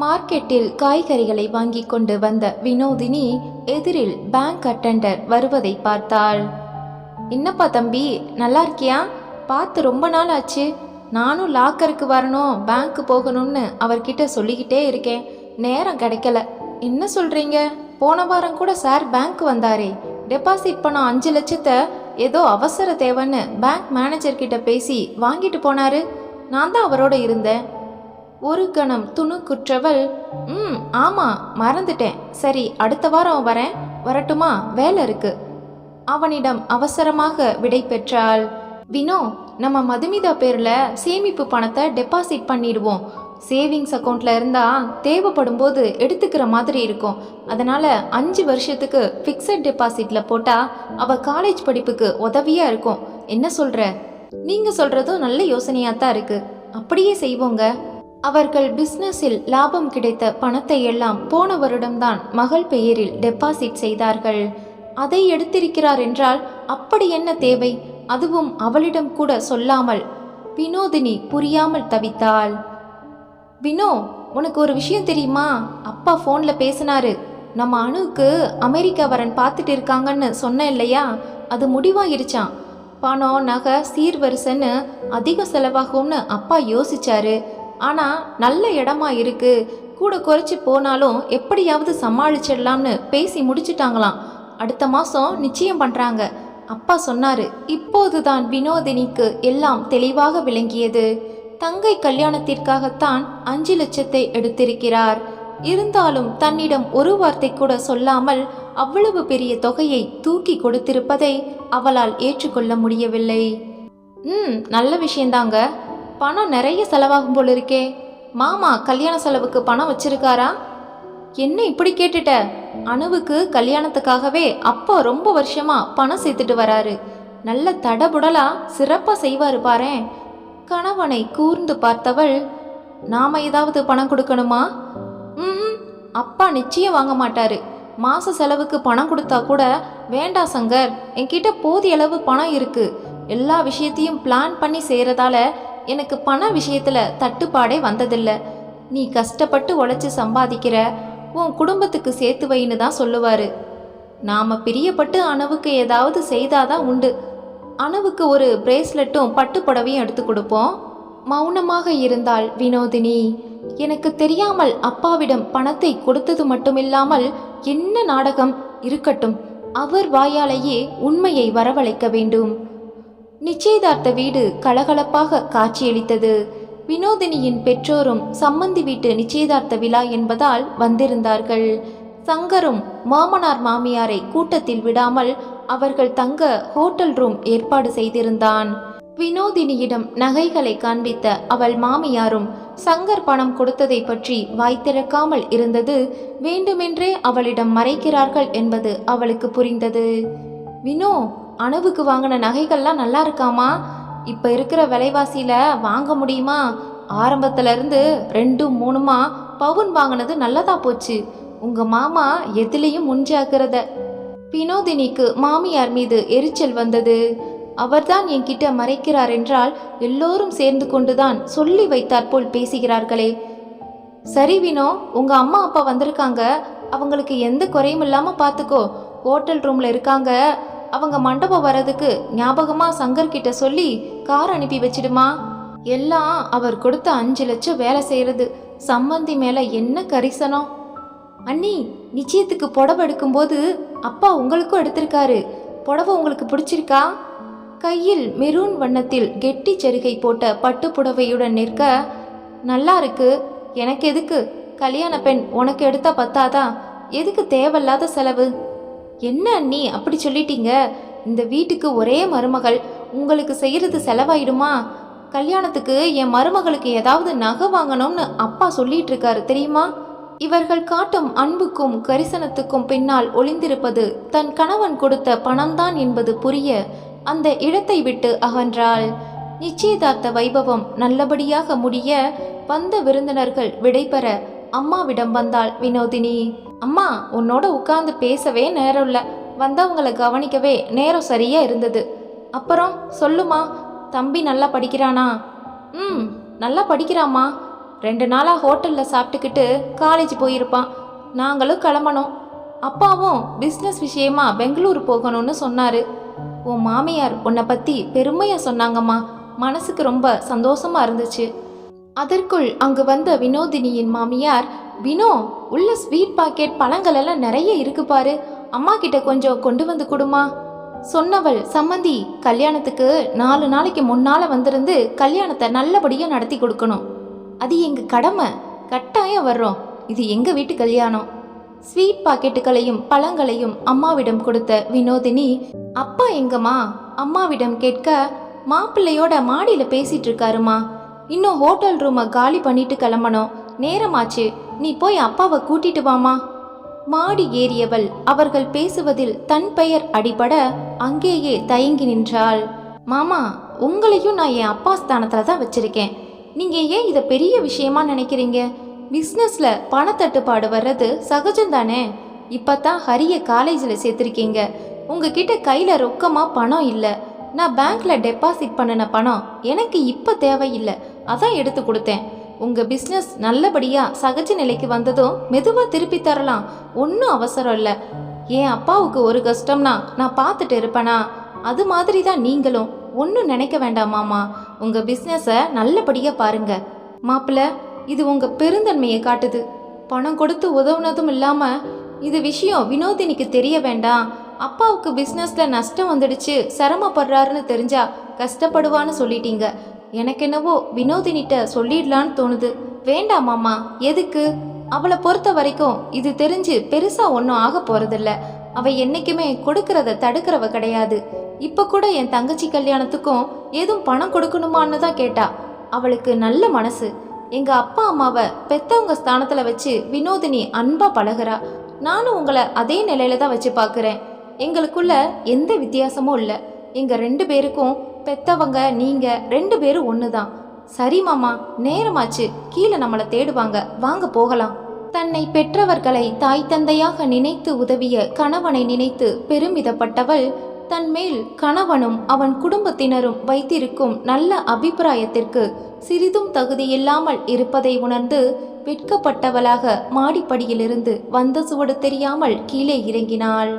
மார்க்கெட்டில் காய்கறிகளை வாங்கிக் கொண்டு வந்த வினோதினி எதிரில் பேங்க் அட்டெண்டர் வருவதை பார்த்தாள். என்னப்பா தம்பி நல்லா இருக்கியா? பார்த்து ரொம்ப நாள் ஆச்சு. நானும் லாக்கருக்கு வரணும் பேங்க்கு போகணும்னு அவர்கிட்ட சொல்லிக்கிட்டே இருக்கேன். நேரம் கிடைக்கல. என்ன சொல்றீங்க? போன வாரம் கூட சார் பேங்க் வந்தாரே. டெபாசிட் பணம் அஞ்சு லட்சத்தை ஏதோ அவசர தேவைன்னு பேங்க் மேனேஜர் கிட்ட பேசி வாங்கிட்டு போனாரு. நான் தான் அவரோட இருந்தேன். ஒரு கணம் துணுக்குற்றவள் ம் ஆமா மறந்துட்டேன். சரி அடுத்த வாரம் வரேன். வரட்டுமா? வேலை இருக்கு. அவனிடம் அவசரமாக விடை பெற்றாள் வினோ நம்ம மதுமிதா பேர்ல சேமிப்பு பணத்தை டெபாசிட் பண்ணிடுவோம். சேவிங்ஸ் அக்கௌண்ட்ல இருந்தா தேவைப்படும் போது எடுத்துக்கிற மாதிரி இருக்கும். அதனால அஞ்சு வருஷத்துக்கு ஃபிக்ஸட் டெபாசிட்ல போட்டா அவ காலேஜ் படிப்புக்கு உதவியா இருக்கும். என்ன சொல்ற? நீங்க சொல்றதும் நல்ல யோசனையா தான் இருக்கு. அப்படியே செய்வோங்க. அவர்கள் பிஸ்னஸில் லாபம் கிடைத்த பணத்தை எல்லாம் போன வருடம்தான் மகள் பெயரில் டெபாசிட் செய்தார்கள். அதை எடுத்திருக்கிறார் என்றால் அப்படி என்ன தேவை? அதுவும் அவளிடம் கூட சொல்லாமல் வினோதினி புரியாமல் தவித்தாள். வினோ உனக்கு ஒரு விஷயம் தெரியுமா? அப்பா ஃபோனில் பேசினாரு. நம்ம அணுவுக்கு அமெரிக்கா வரன் பார்த்துட்டு இருக்காங்கன்னு சொன்னேன் இல்லையா? அது முடிவாயிருச்சான் பணம் நகை சீர்வரிசைன்னு அதிக செலவாகும்னு அப்பா யோசிச்சாரு. ஆனால் நல்ல இடமா இருக்குது கூட குறைச்சி போனாலும் எப்படியாவது சமாளிச்சிடலாம்னு பேசி முடிச்சிட்டாங்களாம். அடுத்த மாதம் நிச்சயம் பண்ணுறாங்க அப்பா சொன்னார் இப்போதுதான் வினோதினிக்கு எல்லாம் தெளிவாக விளங்கியது. தங்கை கல்யாணத்திற்காகத்தான் அஞ்சு லட்சத்தை எடுத்திருக்கிறார். இருந்தாலும் தன்னிடம் ஒரு வார்த்தை கூட சொல்லாமல் அவ்வளவு பெரிய தொகையை தூக்கி கொடுத்திருப்பதை அவளால் ஏற்றுக்கொள்ள முடியவில்லை. ம் நல்ல விஷயந்தாங்க. பணம் நிறைய செலவாகும் போல இருக்கே. மாமா கல்யாண செலவுக்கு பணம் வச்சிருக்காரா? என்ன இப்படி கேட்டுட்ட? அணுவுக்கு கல்யாணத்துக்காகவே அப்பா ரொம்ப வருஷமா பணம் சேர்த்துட்டு வராரு. நல்ல தடபுடலா சிறப்பா செய்வாரு பாரேன் கணவனை கூர்ந்து பார்த்தவள் நாம ஏதாவது பணம் கொடுக்கணுமா? ம் அப்பா நிச்சயம் வாங்க மாட்டாரு. மாச செலவுக்கு பணம் கொடுத்தா கூட வேண்டாம் சங்கர் என்கிட்ட போதிய அளவு பணம் இருக்கு. எல்லா விஷயத்தையும் பிளான் பண்ணி செய்யறதால எனக்கு பண விஷயத்துல தட்டுப்பாடே வந்ததில்ல. நீ கஷ்டப்பட்டு உழைச்சி சம்பாதிக்கிற உன் குடும்பத்துக்கு சேர்த்து வைன்னு தான் சொல்லுவாரு. நாம பிரியப்பட்டு அணுவுக்கு ஏதாவது செய்தாதான் உண்டு. அணுவுக்கு ஒரு பிரேஸ்லெட்டும் பட்டு புடவையும் எடுத்து கொடுப்போம். மௌனமாக இருந்தாள் வினோதினி. எனக்கு தெரியாமல் அப்பாவிடம் பணத்தை கொடுத்தது மட்டுமில்லாமல் என்ன நாடகம் இருக்கட்டும். அவர் வாயாலேயே உண்மையை வரவழைக்க வேண்டும். நிச்சயதார்த்த வீடு கலகலப்பாக காட்சியளித்தது. வினோதினியின் பெற்றோரும் சம்மந்தி வீட்டு நிச்சயதார்த்த விழா என்பதால் வந்திருந்தார்கள். சங்கரும் மாமனார் மாமியாரை கூட்டத்தில் விடாமல் அவர்கள் தங்க ஹோட்டல் ரூம் ஏற்பாடு செய்திருந்தான். வினோதினியிடம் நகைகளை காண்பித்த அவள் மாமியாரும் சங்கர் பணம் கொடுத்ததை பற்றி வாய்த்திறக்காமல் இருந்தது வேண்டுமென்றே அவளிடம் மறைக்கிறார்கள் என்பது அவளுக்கு புரிந்தது. வினோ அணுவுக்கு வாங்கின நகைகள்லாம் நல்லா இருக்காமா? இப்போ இருக்கிற விலைவாசியில் வாங்க முடியுமா? ஆரம்பத்துலேருந்து ரெண்டும் மூணுமா? பவுன் வாங்கினது நல்லதா போச்சு. உங்கள் மாமா எதுலேயும் முன்ஜாக்கிறத வினோதினிக்கு மாமியார் மீது எரிச்சல் வந்தது. அவர்தான் என்கிட்ட மறைக்கிறார் என்றால் எல்லோரும் சேர்ந்து கொண்டுதான் சொல்லி வைத்தாற்போல் பேசுகிறார்களே. சரி வினோ உங்க அம்மா அப்பா வந்திருக்காங்க. அவங்களுக்கு எந்த குறையும் இல்லாமல் பார்த்துக்கோ ஹோட்டல் ரூம்ல இருக்காங்க. அவங்க மண்டபம் வர்றதுக்கு ஞாபகமா சங்கர் கிட்ட சொல்லி கார் அனுப்பி வச்சிடுமா? எல்லாம் அவர் கொடுத்த அஞ்சு லட்சம் வேலை செய்யறது. சம்மந்தி மேல என்ன கரிசனம்? அண்ணி நிச்சயத்துக்கு புடவை எடுக்கும்போது அப்பா உங்களுக்கும் எடுத்திருக்காரு. புடவை உங்களுக்கு பிடிச்சிருக்கா? கையில் மெரூன் வண்ணத்தில் கெட்டி செருகை போட்ட பட்டு புடவையுடன் நிற்க நல்லா இருக்கு. எனக்கு எதுக்கு? கல்யாண பெண் உனக்கு எடுத்தா பத்தாதா? எதுக்கு தேவையில்லாத செலவு? என்ன அண்ணி அப்படி சொல்லிட்டீங்க? இந்த வீட்டுக்கு ஒரே மருமகள் உங்களுக்கு செய்யறது செலவாயிடுமா? கல்யாணத்துக்கு என் மருமகளுக்கு ஏதாவது நகை வாங்கணும்னு அப்பா சொல்லிட்டு இருக்காரு தெரியுமா? இவர்கள் காட்டும் அன்புக்கும் கரிசனத்துக்கும் பின்னால் ஒளிந்திருப்பது தன் கணவன் கொடுத்த பணம்தான் என்பது புரிய அந்த இடத்தை விட்டு அகன்றாள். நிச்சயதார்த்த வைபவம் நல்லபடியாக முடிய வந்த விருந்தினர்கள் விடைபெற அம்மாவிடம் வந்தாள் வினோதினி. அம்மா உன்னோட உட்கார்ந்து பேசவே நேரம் இல்லை. வந்தவங்களை கவனிக்கவே நேரம் சரியா இருந்தது. அப்புறம் சொல்லுமா தம்பி நல்லா படிக்கிறானா? ம் நல்லா படிக்கிறாம்மா. ரெண்டு நாளாக ஹோட்டலில் சாப்பிட்டுக்கிட்டு காலேஜ் போயிருப்பான். நாங்களும் கிளம்பணும். அப்பாவும் பிஸ்னஸ் விஷயமா பெங்களூர் போகணும்னு சொன்னாரு. உன் மாமியார் உன்னை பற்றி பெருமையாக சொன்னாங்கம்மா. மனசுக்கு ரொம்ப சந்தோஷமா இருந்துச்சு. அதற்குள் அங்கு வந்த வினோதினியின் மாமியார் வினோ உள்ள ஸ்வீட் பாக்கெட் பழங்கள் எல்லாம் நிறைய இருக்கு பாரு அம்மா கிட்ட கொஞ்சம் கொண்டு வந்து கொடுமா. சொன்னவள் சம்மந்தி கல்யாணத்துக்கு நாலு நாளைக்கு முன்னால வந்திருந்து கல்யாணத்தை நல்லபடியா நடத்தி கொடுக்கணும். அது எங்க கடமை. கட்டாயம் வர்றோம். இது எங்க வீட்டு கல்யாணம். ஸ்வீட் பாக்கெட்டுகளையும் பழங்களையும் அம்மாவிடம் கொடுத்த வினோதினி அப்பா எங்கம்மா? அம்மாவிடம் கேட்க மாப்பிள்ளையோட மாடியில பேசிட்டு இருக்காருமா இன்னும் ஹோட்டல் ரூமை காலி பண்ணிட்டு கிளம்பணும். நேரமாச்சு. நீ போய் அப்பாவை கூட்டிட்டு வாமா. மாடி ஏறியவள் அவர்கள் பேசுவதில் தன் பெயர் அடிபட அங்கேயே தயங்கி நின்றாள். மாமா உங்களையும் நான் என் அப்பா ஸ்தானத்துல தான் வச்சிருக்கேன். நீங்க ஏன் இதை பெரிய விஷயமா நினைக்கிறீங்க? பிஸ்னஸ்ல பணத்தட்டுப்பாடு வர்றது சகஜம்தானே இப்பதான் ஹரிய காலேஜில் சேர்த்துருக்கீங்க. உங்ககிட்ட கையில ரொக்கமா பணம் இல்லை. நான் பேங்க்ல டெபாசிட் பண்ணின பணம் எனக்கு இப்போ தேவையில்லை. அதான் எடுத்து கொடுத்தேன். உங்கள் பிஸ்னஸ் நல்லபடியாக சகஜ நிலைக்கு வந்ததும் மெதுவாக திருப்பி தரலாம். ஒன்றும் அவசரம் இல்லை. என் அப்பாவுக்கு ஒரு கஷ்டம்னா நான் பார்த்துட்டு இருப்பேனா? அது மாதிரி தான் நீங்களும். ஒன்றும் நினைக்க வேண்டாம் மாமா. உங்கள் பிஸ்னஸை நல்லபடியாக பாருங்கள் மாப்பிள்ள இது உங்கள் பெருந்தன்மையை காட்டுது. பணம் கொடுத்து உதவுனதும் இல்லாமல் இது விஷயம் வினோதினிக்கு தெரிய வேண்டாம். அப்பாவுக்கு பிஸ்னஸில் நஷ்டம் வந்துடுச்சு சிரமப்படுறாருன்னு தெரிஞ்சா கஷ்டப்படுவான்னு சொல்லிட்டீங்க. எனக்கு என்னவோ வினோதினிட்ட சொல்லிடலான்னு தோணுது. வேண்டாம் மாமா எதுக்கு? அவளை பொறுத்த வரைக்கும் இது தெரிஞ்சு பெருசா ஒன்றும் ஆக போறதில்ல. அவ என்னைக்குமே கொடுக்கறத தடுக்கிறவ கிடையாது. இப்ப கூட என் தங்கச்சி கல்யாணத்துக்கும் ஏதும் பணம் கொடுக்கணுமான்னு தான் கேட்டா. அவளுக்கு நல்ல மனசு. எங்க அப்பா அம்மாவை பெத்தவங்க ஸ்தானத்துல வச்சு வினோதினி அன்பா பழகிறா. நானும் உங்களை அதே நிலையில தான் வச்சு பார்க்குறேன் எங்களுக்குள்ள எந்த வித்தியாசமும் இல்லை. எங்கள் ரெண்டு பேருக்கும் பெத்தவங்க நீங்கள் ரெண்டு பேரும் ஒன்று தான் சரி மாமா நேரமாச்சு. கீழே நம்மளை தேடுவாங்க. வாங்க போகலாம். தன்னை பெற்றவர்களை தாய் தந்தையாக நினைத்து உதவிய கணவனை நினைத்து பெருமிதப்பட்டவள் தன்மேல் கணவனும் அவன் குடும்பத்தினரும் வைத்திருக்கும் நல்ல அபிப்பிராயத்திற்கு சிறிதும் தகுதியில்லாமல் இருப்பதை உணர்ந்து வெட்கப்பட்டவளாக மாடிப்படியிலிருந்து வந்த சுவடு தெரியாமல் கீழே இறங்கினாள்.